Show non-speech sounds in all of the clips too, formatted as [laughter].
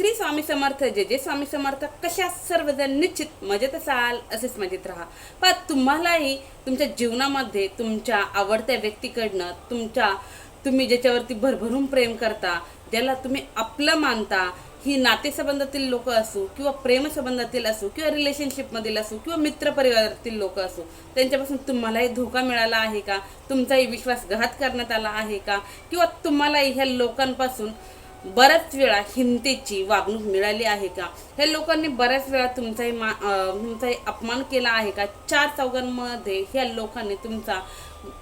श्री स्वामी समर्थ जे जे स्वामी समर्थ. कशा सर्वजण निश्चित मजेत असाल असेच मजेत राहा. पण तुम्हालाही तुमच्या जीवनामध्ये तुमच्या आवडत्या व्यक्तीकडनं तुमच्या तुम्ही ज्याच्यावरती भरभरून प्रेम करता ज्याला तुम्ही आपलं मानता ही नातेसंबंधातील लोक असो किंवा प्रेमसंबंधातील असो किंवा रिलेशनशिपमधील असो किंवा मित्रपरिवारातील लोक असो त्यांच्यापासून तुम्हालाही धोका मिळाला आहे का? तुमचाही विश्वासघात करण्यात आला आहे का? किंवा तुम्हालाही ह्या लोकांपासून बऱ्याच वेळा हिंतेची वागणूक मिळाली आहे का? ह्या लोकांनी बऱ्याच वेळा तुमचाही मा तुमचाही अपमान केला आहे का? चार चौघांमध्ये ह्या लोकांनी तुमचा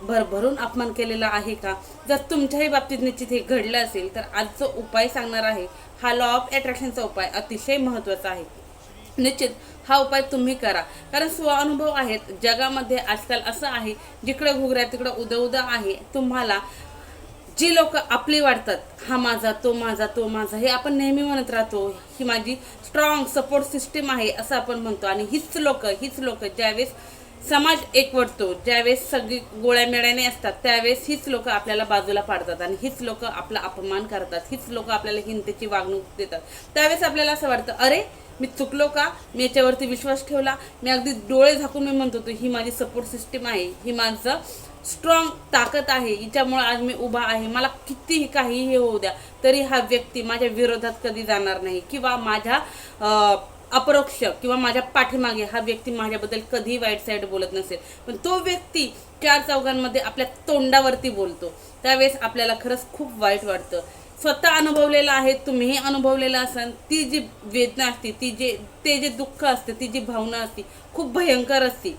भरभरून अपमान केलेला आहे का? जर तुमच्याही बाबतीत निश्चित हे घडलं असेल तर आजचा उपाय सांगणार आहे. हा लॉ ऑफ अट्रॅक्शनचा उपाय अतिशय महत्त्वाचा आहे. निश्चित हा उपाय तुम्ही करा. कारण स्वअनुभव आहेत. जगामध्ये आजकाल असं आहे जिकडं घुगऱ्या तिकडं उद उदा आहे तुम्हाला जी लोक आपली वाटतात हा माझा तो माझा तो माझा हे आपण नेहमी म्हणत राहतो ही माझी स्ट्रॉंग सपोर्ट सिस्टीम आहे असं आपण म्हणतो. आणि हीच लोक हीच लोक ज्यावेळेस समाज एकवटतो ज्यावेळेस सगळी गोळ्या मेळ्याने असतात त्यावेळेस हीच लोक आपल्याला बाजूला पाडतात आणि हीच लोक आपला अपमान करतात हीच लोक आपल्याला हिंतेची वागणूक देतात. त्यावेळेस आपल्याला असं वाटतं अरे मी चुकलो का? मी याच्यावरती विश्वास ठेवला? मी अगदी डोळे झाकून मी म्हणतो होतो, ही माझी सपोर्ट सिस्टीम आहे ही माझं स्ट्रॉंग ताकद आहे. हिच्यामुळे आज मी उभा आहे. मला कितीही काही हे होऊ द्या तरी हा व्यक्ती माझ्या विरोधात कधी जाणार नाही. किंवा माझ्या अपरोक्ष किंवा माझ्या पाठीमागे हा व्यक्ती माझ्याबद्दल कधीही वाईट साईड बोलत नसेल. पण तो व्यक्ती चार चौघांमध्ये आपल्या तोंडावरती बोलतो. त्यावेळेस आपल्याला खरंच खूप वाईट वाटतं. स्वतः अनुभवलेलं आहे तुम्हीही अनुभवलेलं असाल ती जी वेदना असते ती जे ते जे दुःख असते ती जी भावना असते खूप भयंकर असते.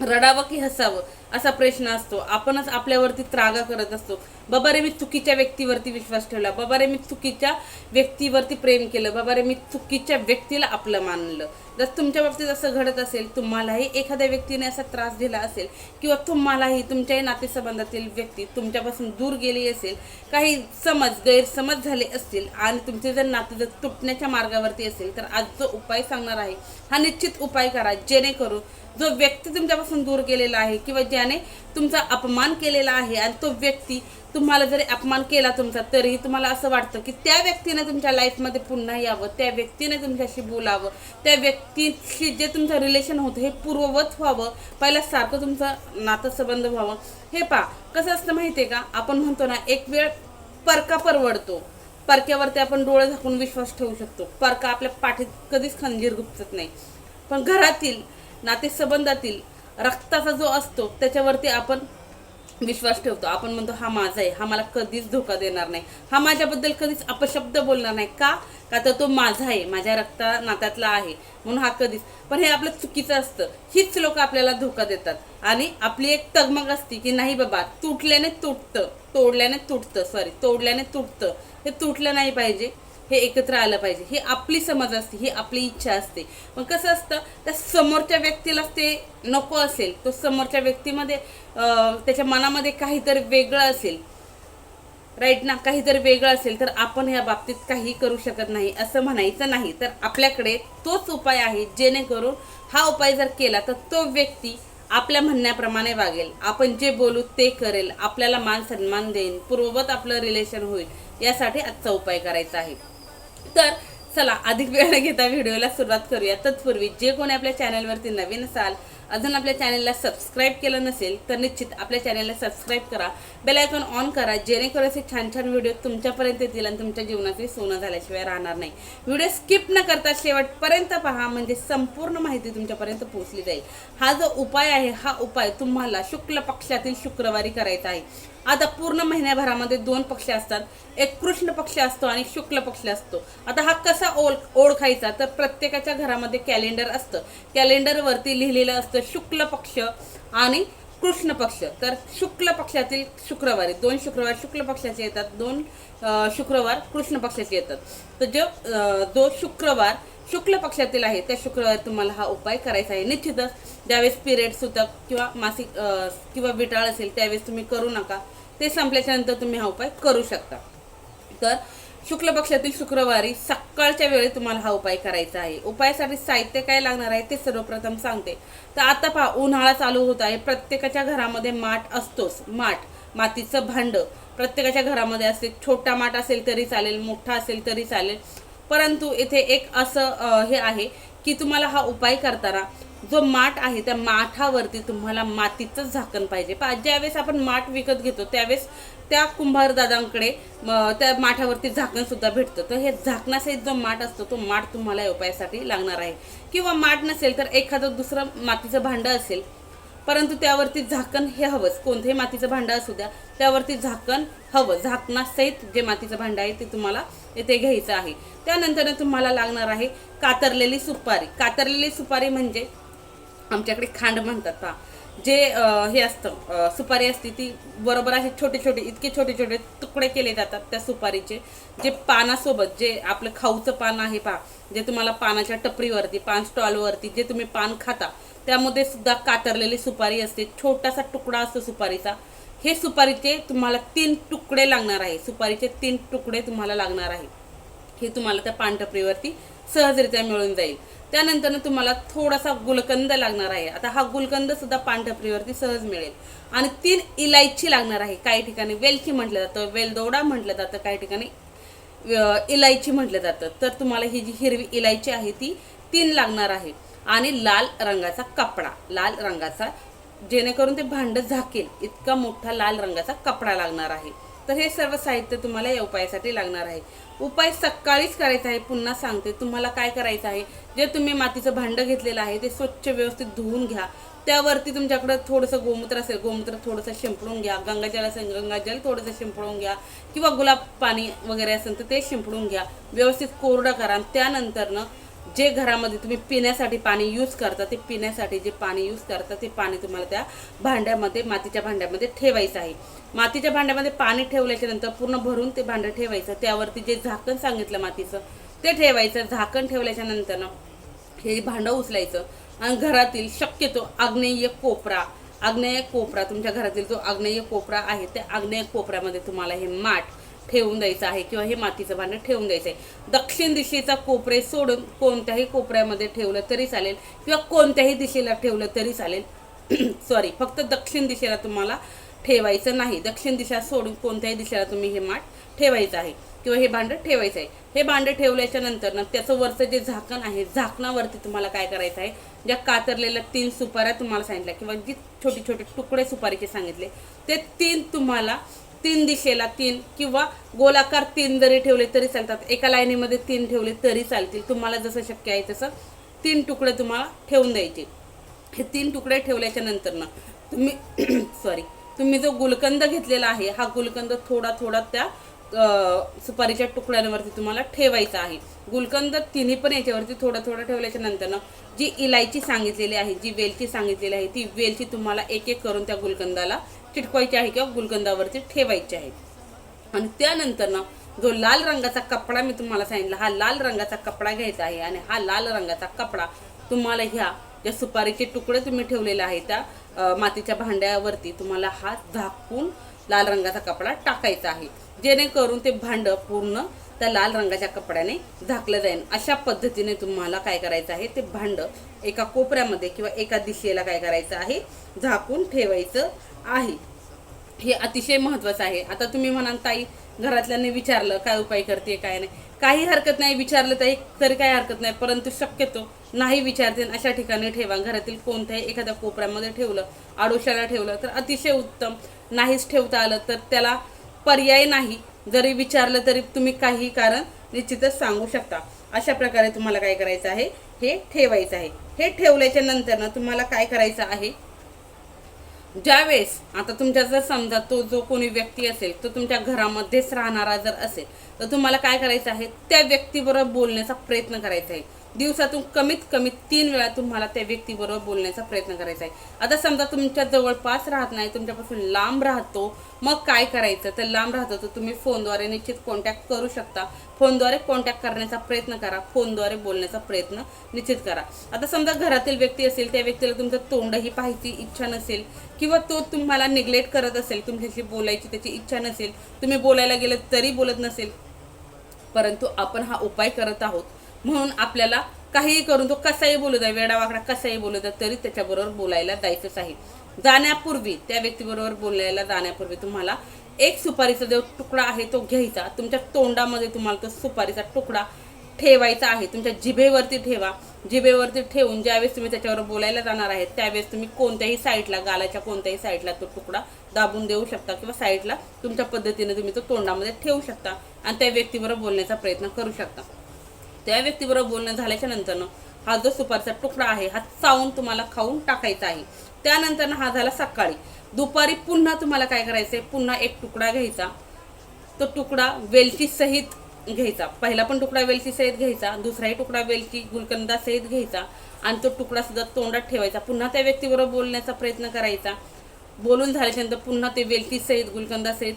रडावं की हसावं असा प्रश्न असतो. आपणच आपल्यावरती त्रागा करत असतो. बाबा रे मी चुकीच्या व्यक्तीवरती विश्वास ठेवला. बाबा रे मी चुकीच्या व्यक्तीवरती प्रेम केलं. बाबा रे मी चुकीच्या व्यक्तीला आपलं मानलं. जर तुमच्या बाबतीत असं घडत असेल तुम्हालाही एखाद्या व्यक्तीने असा त्रास दिला असेल किंवा तुम्हालाही तुमच्याही नातेसंबंधातील व्यक्ती तुमच्यापासून दूर गेली असेल काही समज गैरसमज झाले असतील आणि तुमचे जर नाते जर तुटण्याच्या मार्गावरती असेल तर आज जो उपाय सांगणार आहे. हा निश्चित उपाय करा. जेणेकरून जो व्यक्ती तुमच्यापासून दूर गेलेला आहे किंवा ज्याने तुमचा अपमान केलेला आहे आणि तो व्यक्ती तुम्हाला जरी अपमान केला तुमचा तरीही तुम्हाला असं वाटतं की त्या व्यक्तीने तुमच्या लाईफमध्ये पुन्हा यावं त्या व्यक्तीने तुमच्याशी बोलावं त्या व्यक्तीशी जे तुमचं रिलेशन होतं हे पूर्ववत व्हावं पहिल्या सारखं तुमचं नातेसंबंध व्हावं. हे पा कसं असतं माहिती आहे का? आपण म्हणतो ना एक वेळ परका परवडतो. परक्यावरती आपण डोळे झाकून विश्वास ठेवू शकतो. परका आपल्या पाठीत कधीच खंजीर गुपचत नाही. पण घरातील नातेसंबंधातील रक्ताचा जो असतो त्याच्यावरती आपण विश्वास ठेवतो. आपण म्हणतो हा माझा आहे. हा मला कधीच धोका देणार नाही. हा माझ्याबद्दल कधीच अपशब्द बोलणार नाही. का? का तर तो माझा आहे. माझ्या रक्ता नात्यातला आहे. म्हणून हा कधीच. पण हे आपलं चुकीचं असतं. हीच लोक आपल्याला धोका देतात. आणि आपली एक तगमग असते की नाही बाबा तुटल्याने तुटतं. तोडल्याने तुटतं. सॉरी तोडल्याने तुटतं. हे तुटलं नाही पाहिजे. हे एकत्र आलं पाहिजे. ही आपली समज असते ही आपली इच्छा असते. पण कसं असतं त्या समोरच्या व्यक्तीलाच ते नको असेल तो समोरच्या व्यक्तीमध्ये त्याच्या मनामध्ये काहीतरी वेगळं असेल. राईट ना? काहीतरी वेगळं असेल तर आपण या बाबतीत काही करू शकत नाही असं म्हणायचं नाही. तर आपल्याकडे तोच उपाय आहे जेणेकरून हा उपाय जर केला तर तो व्यक्ती आपल्या म्हणण्याप्रमाणे वागेल. आपण जे बोलू ते करेल. आपल्याला मान सन्मान देईन. पूर्ववत आपलं रिलेशन होईल. यासाठी आजचा उपाय करायचा आहे. तर चला अधिक वेळ घेता व्हिडिओला सुरुवात करूया. तत्पूर्वी जे कोणी आपल्या चॅनलवरती नवीन असाल अजून आपल्या चॅनलला सबस्क्राईब केलं नसेल तर निश्चित आपल्या चॅनलला सबस्क्राईब करा. बेल आयकॉन ऑन करा जेणेकरून असे छान छान व्हिडिओ तुमच्यापर्यंत येतील आणि तुमच्या जीवनाचे सोनं झाल्याशिवाय राहणार नाही. व्हिडिओ स्किप न करता शेवटपर्यंत पहा म्हणजे संपूर्ण माहिती तुमच्यापर्यंत पोहोचली जाईल. हा जो उपाय आहे हा उपाय तुम्हाला शुक्ल पक्षातील शुक्रवारी करायचा आहे. आता पूर्ण महिन्याभरामध्ये दोन पक्ष असतात. एक कृष्ण पक्ष असतो आणि शुक्ल पक्ष असतो. आता हा कसा ओळ ओळखायचा? तर प्रत्येकाच्या घरामध्ये कॅलेंडर असतं. कॅलेंडरवरती लिहिलेलं असतं. शुक्ल पक्ष आणि कृष्ण पक्ष. तर शुक्ल पक्षातील शुक्रवारी दोन शुक्रवार शुक्ल पक्षाचे येतात दोन शुक्रवार कृष्ण पक्षाचे येतात. तर जो जो शुक्रवार शुक्ल पक्षातील आहे त्या शुक्रवारी तुम्हाला हा उपाय करायचा आहे. निश्चितच ज्यावेळेस पिरियड्स होतात किंवा मासिक किंवा विटाळ असेल त्यावेळेस तुम्ही करू नका. ते संपल्याच्या नंतर तुम्ही हा उपाय करू शकता. तर शुक्ल पक्षातील शुक्रवारी सकाळच्या वेळी तुम्हाला हा उपाय करायचा आहे. उपायासाठी साहित्य काय लागणार आहे ते सर्वप्रथम सांगते. तर आता पहा उन्हाळा चालू होत आहे. प्रत्येकाच्या घरामध्ये माठ असतोच. माठ मातीचं भांड. प्रत्येकाच्या घरामध्ये असते. छोटा माठ असेल तरी चालेल मोठा असेल तरी चालेल. परंतु इथे एक असं हे आहे की तुम्हाला हा उपाय करताना जो माठ आहे त्या माठावरती तुम्हाला मातीचं झाकण पाहिजे. पा ज्यावेळेस आपण माठ विकत घेतो त्यावेळेस त्या कुंभारदादांकडे म, त्या माठावरती झाकणसुद्धा भेटतं. तर हे झाकणासहित जो माठ असतो तो माठ तुम्हाला उपायासाठी लागणार आहे. किंवा माठ नसेल तर एखादं दुसरं मातीचं भांडं असेल परंतु त्यावरती झाकण हे हवंच. कोणतंही मातीचं भांडं असू द्या त्यावरती झाकण हवं. झाकणासहित जे मातीचं भांडं आहे ते तुम्हाला येथे घ्यायचं आहे. त्यानंतर तुम्हाला लागणार आहे कातरलेली सुपारी. कातरलेली सुपारी म्हणजे आमच्याकडे खांड म्हणतात पहा. जे हे असतं सुपारी असते ती बरोबर असे छोटे छोटे इतके छोटे छोटे तुकडे केले जातात त्या सुपारीचे जे पानासोबत जे आपलं खाऊचं पान आहे पहा जे तुम्हाला पानाच्या टपरीवरती पान स्टॉलवरती जे तुम्ही पान खाता त्यामध्ये सुद्धा कातरलेली सुपारी असते. छोटासा तुकडा असतो सुपारीचा. हे सुपारीचे तुम्हाला तीन तुकडे लागणार आहे. सुपारीचे तीन तुकडे तुम्हाला लागणार आहे. हे तुम्हाला त्या पानटपरीवरती सहजरित्या मिळून जाईल. त्यानंतर तुम्हाला थोडासा गुलकंद लागणार आहे. आता हा गुलकंद सुद्धा पानटपरीवरती सहज मिळेल. आणि तीन इलायची लागणार आहे. काही ठिकाणी वेलची म्हटलं जातं वेलदोडा म्हटलं जातं काही ठिकाणी इलायची म्हटलं जातं. तर तुम्हाला ही जी हिरवी इलायची आहे ती तीन लागणार आहे. आणि लाल रंगाचा कपडा. लाल रंगाचा जेणेकरून ते भांड झाकेल. इतका मोठा लाल रंगाचा कपडा लागणार आहे. तर हे सर्व साहित्य तुम्हाला या उपायासाठी लागणार आहे. उपाय सकाळीच करायचा आहे. पुन्हा सांगते तुम्हाला काय करायचं आहे? जे तुम्ही मातीचं भांडं घेतलेलं आहे ते स्वच्छ व्यवस्थित धुवून घ्या. त्यावरती तुमच्याकडं थोडंसं गोमूत्र असेल गोमूत्र थोडंसं शिंपडून घ्या. गंगाजल असेल गंगाजल थोडंसं शिंपडून घ्या. किंवा गुलाब पाणी वगैरे असेल तर ते शिंपडून घ्या. व्यवस्थित कोरडं करा. आणि त्यानंतरनं जे घरामध्ये तुम्ही पिण्यासाठी पाणी यूज करता ते पिण्यासाठी जे पाणी यूज करता ते पाणी तुम्हाला त्या भांड्यामध्ये मातीच्या भांड्यामध्ये ठेवायचं आहे. मातीच्या भांड्यामध्ये पाणी ठेवल्याच्या नंतर पूर्ण भरून ते भांडं ठेवायचं. त्यावरती जे झाकण सांगितलं मातीचं ते ठेवायचं. झाकण ठेवल्याच्या नंतर हे भांडं उचलायचं. आणि घरातील शक्यतो आग्नेय कोपरा आग्नेय कोपरा तुमच्या घरातील जो आग्नेय कोपरा आहे त्या आग्नेय कोपऱ्यामध्ये तुम्हाला हे माठ ठेवून द्यायचं आहे किंवा हे मातीचं भांडं ठेवून द्यायचं आहे. दक्षिण दिशेचा कोपरे सोडून कोणत्याही कोपऱ्यामध्ये ठेवलं तरी चालेल किंवा कोणत्याही दिशेला ठेवलं तरी चालेल. [clears throat] सॉरी फक्त दक्षिण दिशेला तुम्हाला ठेवायचं नाही. दक्षिण दिशा सोडून कोणत्याही दिशेला तुम्ही हे माठ ठेवायचं आहे किंवा हे भांडं ठेवायचं आहे. हे भांडं ठेवल्याच्या नंतर ना त्याचं वरचं जे झाकण आहे झाकणावरती तुम्हाला काय करायचं आहे? ज्या कातरलेल्या तीन सुपाऱ्या तुम्हाला सांगितल्या किंवा जी छोटे छोटे तुकडे सुपारीचे सांगितले ते तीन तुम्हाला तीन दिशेला तीन किंवा गोलाकार तीन जरी ठेवले तरी चालतात. एका लाईनीमध्ये तीन ठेवले तरी चालतील. तुम्हाला जसं शक्य आहे तसं तीन तुकडे तुम्हाला ठेवून द्यायचे. हे तीन तुकडे ठेवल्याच्या नंतर ना तुम्ही [clears throat] सॉरी तुम्ही जो गुलकंद घेतलेला आहे हा गुलकंद थोडा थोडा त्या सुपारीच्या तुकड्यांवरती तुम्हाला ठेवायचा आहे. गुलकंद तिन्ही पण याच्यावरती थोडं थोडं ठेवल्याच्या नंतरनं जी इलायची सांगितलेली आहे जी वेलची सांगितलेली आहे ती वेलची तुम्हाला एक एक करून त्या गुलकंदाला चिटकवायची आहे किंवा गुलकंदावरती ठेवायची आहे. आणि त्यानंतर ना जो लाल रंगाचा कपडा मी तुम्हाला सांगितला हा लाल रंगाचा कपडा घ्यायचा आहे आणि हा लाल रंगाचा कपडा तुम्हाला ह्या ज्या सुपारीचे तुकडे तुम्ही ठेवलेले आहे त्या मातीच्या भांड्यावरती तुम्हाला हा झाकून लाल रंगाचा कपडा टाकायचा आहे. जेणेकरून ते भांड पूर्ण त्या लाल रंगाच्या कपड्याने झाकलं जाईल. अशा पद्धतीने तुम्हाला काय करायचं आहे ते भांड एका कोपऱ्यामध्ये किंवा एका दिशेला काय करायचं आहे झाकून ठेवायचं आहे. हे अतिशय महत्त्वाचं आहे. आता तुम्ही म्हणाल ताई घरातल्यांनी विचारलं काय उपाय करते काय नाही? काही हरकत नाही विचारलं ताई तरी काही हरकत नाही परंतु शक्यतो नाही विचारते अशा ठिकाणी ठेवा. घरातील कोणत्याही एखाद्या कोपऱ्यामध्ये ठेवलं आडोशाला ठेवलं तर अतिशय उत्तम. नाहीच ठेवता आलं तर त्याला पर्याय नाही. जरी विचारलं तरी तुम्ही काही कारण निश्चितच सांगू शकता. अशा प्रकारे तुम्हाला काय करायचं आहे? हे ठेवायचं आहे. हे ठेवल्याच्या नंतर ना तुम्हाला काय करायचं आहे? ज्यावेळेस आता तुमच्या जर समजा तो जो कोणी व्यक्ती असेल तो तुमच्या घरामध्येच राहणारा जर असेल तर तुम्हाला काय करायचं आहे? त्या व्यक्तीबरोबर बोलण्याचा प्रयत्न करायचा आहे. दिवसातून कमीत कमी तीन वेळा तुम्हाला त्या व्यक्तीबरोबर बोलण्याचा प्रयत्न करायचा आहे. आता समजा तुमच्या जवळपास राहत नाही तुमच्यापासून लांब राहतो मग काय करायचं? तर लांब राहतो तर तुम्ही फोनद्वारे निश्चित कॉन्टॅक्ट करू शकता. फोनद्वारे कॉन्टॅक्ट करण्याचा प्रयत्न करा. फोनद्वारे बोलण्याचा प्रयत्न निश्चित करा. आता समजा घरातील व्यक्ती असेल त्या व्यक्तीला तुमचं तोंडही पाहायची इच्छा नसेल किंवा तो तुम्हाला निग्लेक्ट करत असेल तुमच्याशी बोलायची त्याची इच्छा नसेल तुम्ही बोलायला गेलं तरी बोलत नसेल परंतु आपण हा उपाय करत आहोत. म्हणून आपल्याला काहीही करून तो कसाही बोलू द्या वेडावाकडा कसाही बोलू द्या तरी त्याच्याबरोबर बोलायला जायचंच आहे. जाण्यापूर्वी त्या व्यक्तीबरोबर बोलायला जाण्यापूर्वी तुम्हाला एक सुपारीचा जो तुकडा आहे तो घ्यायचा. तुमच्या तोंडामध्ये तुम्हाला तो सुपारीचा तुकडा ठेवायचा आहे. तुमच्या जिभेवरती ठेवा. जिभेवरती ठेवून ज्यावेळेस तुम्ही त्याच्यावर बोलायला जाणार आहेत त्यावेळेस तुम्ही कोणत्याही साईडला गालाच्या कोणत्याही साईडला तो तुकडा दाबून देऊ शकता किंवा साईडला तुमच्या पद्धतीने तुम्ही तो तोंडामध्ये ठेवू शकता आणि त्या व्यक्तीबरोबर बोलण्याचा प्रयत्न करू शकता. त्या व्यक्तीबरोबर बोलणं झाल्याच्या नंतरनं हा जो सुपारचा तुकडा आहे हा चावून तुम्हाला खाऊन टाकायचा आहे. त्यानंतर हा झाला सकाळी. दुपारी पुन्हा तुम्हाला काय करायचंय? पुन्हा एक तुकडा घ्यायचा. तो तुकडा वेलची सहित घ्यायचा. पहिला पण तुकडा वेलची सहित घ्यायचा दुसराही तुकडा वेलची गुलकंदा सहित घ्यायचा आणि तो तुकडा सुद्धा तोंडात ठेवायचा. पुन्हा त्या व्यक्तीबरोबर बोलण्याचा प्रयत्न करायचा. बोलून झाल्याच्यानंतर पुन्हा ते वेलची सहित गुलकंदा सहित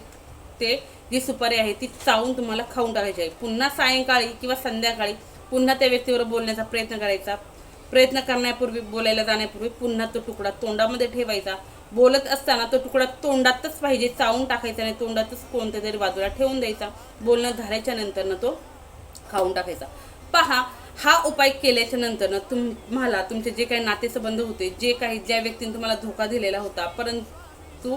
ते जी सुपारी आहे ती चावून तुम्हाला खाऊन टाकायची आहे. पुन्हा सायंकाळी किंवा संध्याकाळी पुन्हा त्या व्यक्तीवर बोलण्याचा प्रयत्न करायचा. प्रयत्न करण्यापूर्वी बोलायला जाण्यापूर्वी पुन्हा तो तुकडा तोंडामध्ये ठेवायचा. बोलत असताना तो तुकडा तोंडातच पाहिजे चावून टाकायचा आणि तोंडातच कोणत्या तरी बाजूला ठेवून द्यायचा. बोलणं झाल्याच्या नंतरनं तो खाऊन टाकायचा. पहा हा उपाय केल्याच्या नंतरनं तुम्हाला तुमचे जे काही नातेसंबंध होते जे काही ज्या व्यक्तीने तुम्हाला धोका दिलेला होता परंतु तू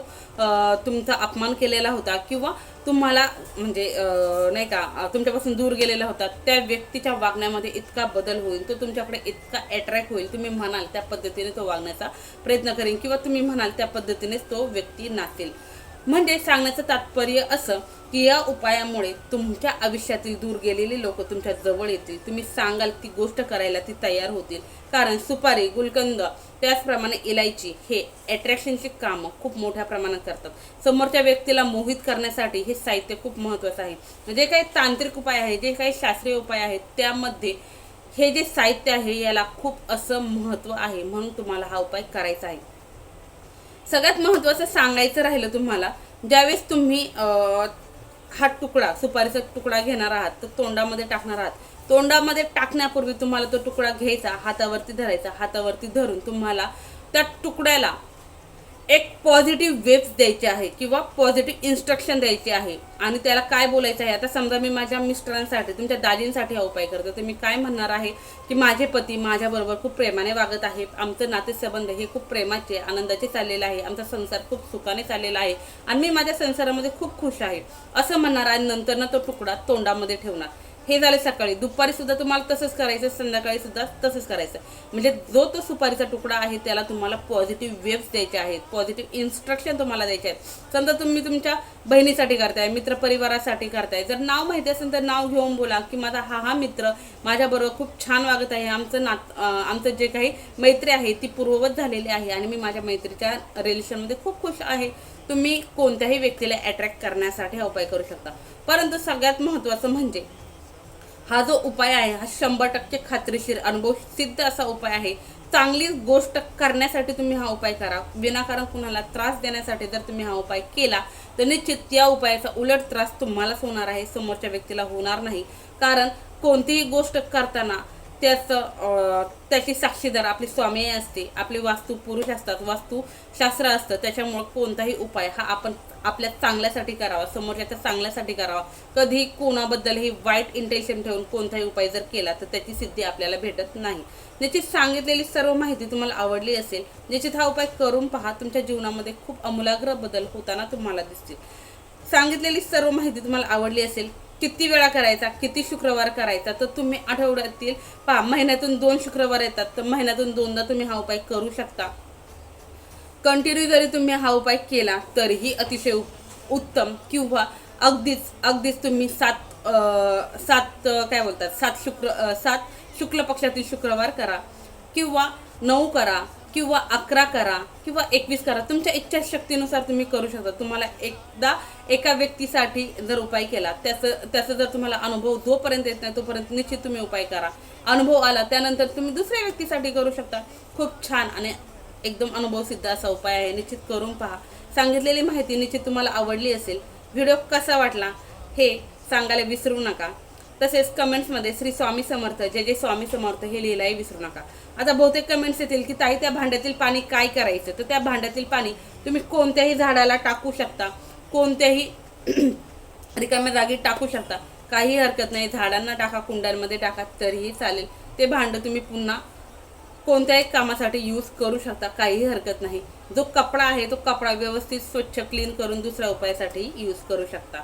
तुमचा अपमान केलेला होता किंवा तुम्हाला म्हणजे अं, नाही का तुमच्यापासून दूर गेलेला होता त्या व्यक्तीच्या वागण्यामध्ये इतका बदल होईल तो तुमच्याकडे इतका अट्रॅक्ट होईल तुम्ही म्हणाल त्या पद्धतीने तो वागण्याचा प्रयत्न करेन किंवा तुम्ही म्हणाल त्या पद्धतीनेच तो व्यक्ती नाचेल. म्हणजे सांगण्याचं तात्पर्य असं की या उपायामुळे तुमच्या आयुष्यातील दूर गेलेली लोक तुमच्या जवळ येतील. तुम्ही सांगाल ती गोष्ट करायला ती तयार होतील. कारण सुपारी गुलकंद त्याचप्रमाणे इलायची हे ॲट्रॅक्शनची कामं खूप मोठ्या प्रमाणात करतात. समोरच्या व्यक्तीला मोहित करण्यासाठी हे साहित्य खूप महत्त्वाचं आहे. जे काही तांत्रिक उपाय आहे जे काही शास्त्रीय उपाय आहेत त्यामध्ये हे जे साहित्य आहे याला खूप असं महत्त्व आहे. म्हणून तुम्हाला हा उपाय करायचा आहे. सगळ्यात महत्त्वाचं सांगायचं राहिलं तुम्हाला ज्यावेळेस तुम्ही हा तुकडा सुपारीचा तुकडा घेणार आहात तर तोंडामध्ये टाकणार आहात तोंडामध्ये टाकण्यापूर्वी तुम्हाला तो तुकडा घ्यायचा हातावरती धरायचा हातावरती धरून तुम्हाला त्या तुकड्याला एक पॉझिटिव्ह वेब्स द्यायचे आहे किंवा पॉझिटिव्ह इन्स्ट्रक्शन द्यायचे आहे. आणि त्याला काय बोलायचं आहे? आता समजा मी माझ्या मिस्टरांसाठी तुमच्या दाजींसाठी हा उपाय करतो. तर मी काय म्हणणार आहे? की माझे पती माझ्याबरोबर खूप प्रेमाने वागत आहे आमचं नातेसंबंध हे खूप प्रेमाचे आनंदाचे चाललेलं आहे. आमचा संसार खूप सुखाने चाललेला आहे. आणि मी माझ्या संसारामध्ये खूप खुश आहे. असं म्हणणार आणि नंतरनं तो तुकडा तोंडामध्ये ठेवणार. हे झाले सकाळी. दुपारी सुद्धा तुम्हाला तसंच करायचं संध्याकाळी सुद्धा तसंच करायचं म्हणजे जो तो सुपारीचा तुकडा आहे त्याला तुम्हाला पॉझिटिव्ह वेव्स द्यायचे आहेत. पॉझिटिव्ह इन्स्ट्रक्शन तुम्हाला द्यायचे आहेत. समजा तुम्ही तुमच्या बहिणीसाठी करताय मित्रपरिवारासाठी करताय. जर नाव माहिती असेल तर नाव घेऊन बोला की माझा हा हा मित्र माझ्याबरोबर खूप छान वागत आहे. आमचं नात आमचं जे काही मैत्री आहे ती पूर्ववत झालेली आहे आणि मी माझ्या मैत्रीच्या रिलेशनमध्ये खूप खुश आहे. तुम्ही कोणत्याही व्यक्तीला अट्रॅक्ट करण्यासाठी हा उपाय करू शकता. परंतु सगळ्यात महत्त्वाचं म्हणजे हा जो उपाय आहे हा शंभर टक्के खात्रीशीर अनुभव सिद्ध असा उपाय आहे. चांगली गोष्ट करण्यासाठी तुम्ही हा उपाय करा. विनाकारण कुणाला त्रास देण्यासाठी जर तुम्ही हा उपाय केला तर निश्चित या उपायाचा उलट त्रास तुम्हालाच होणार आहे. समोरच्या व्यक्तीला होणार नाही. कारण कोणतीही गोष्ट करताना त्याचं त्याची साक्षीदार आपली स्वामी असते आपले वास्तू पुरुष असतात वास्तुशास्त्र असतं त्याच्यामुळं कोणताही उपाय हा आपण आपल्या चांगल्यासाठी करावा समोरच्याच्या चांगल्यासाठी करावा. कधी कोणाबद्दलही वाईट इंटेन्शन ठेवून कोणताही उपाय जर केला तर त्याची सिद्धी आपल्याला भेटत नाही. निश्चित सांगितलेली सर्व माहिती तुम्हाला आवडली असेल निश्चित हा उपाय करून पहा तुमच्या जीवनामध्ये खूप अमूलाग्र बदल होताना तुम्हाला दिसतील. सांगितलेली सर्व माहिती तुम्हाला आवडली असेल किती वेळा करायचा किती शुक्रवार करायचा तर तुम्ही आठवड्यातील पहा महिन्यातून दोन शुक्रवार येतात तर महिन्यातून दोनदा तुम्ही हा उपाय करू शकता. कंटिन्यू जरी तुम्ही हा उपाय केला तरीही अतिशय उत्तम किंवा अगदीच अगदीच तुम्ही सात सात काय बोलतात सात शुक्र सात शुक्ल पक्षातील शुक्रवार करा किंवा नऊ करा. किंवा अकरा करा किंवा एकवीस करा तुमच्या इच्छाशक्तीनुसार तुम्ही करू शकता. तुम्हाला एकदा एका व्यक्तीसाठी जर उपाय केला त्याचं त्याचा जर तुम्हाला अनुभव जोपर्यंत येत नाही तोपर्यंत निश्चित तुम्ही उपाय करा. अनुभव आला त्यानंतर तुम्ही दुसऱ्या व्यक्तीसाठी करू शकता. खूप छान आणि एकदम अनुभव सिद्ध असा उपाय आहे. निश्चित करून पहा. सांगितलेली माहिती निश्चित तुम्हाला आवडली असेल. व्हिडिओ कसा वाटला हे सांगायला विसरू नका. तसेच कमेंट्समध्ये श्री स्वामी समर्थ जे जे स्वामी समर्थ हे लिहिलाही विसरू नका. आता बहुतेक कमेंट्स येतील की ताई त्या भांड्यातील पाणी काय करायचं? तर त्या भांड्यातील पाणी तुम्ही कोणत्याही झाडाला टाकू शकता. कोणत्याही [clears throat] रिकाम्या जागी टाकू शकता. काही हरकत नाही. झाडांना टाका कुंड्यांमध्ये टाका तरीही चालेल. ते भांडं तुम्ही पुन्हा कोणत्याही कामासाठी यूज करू शकता. काही हरकत नाही. जो कपडा आहे तो कपडा व्यवस्थित स्वच्छ क्लीन करून दुसऱ्या उपायासाठी यूज करू शकता.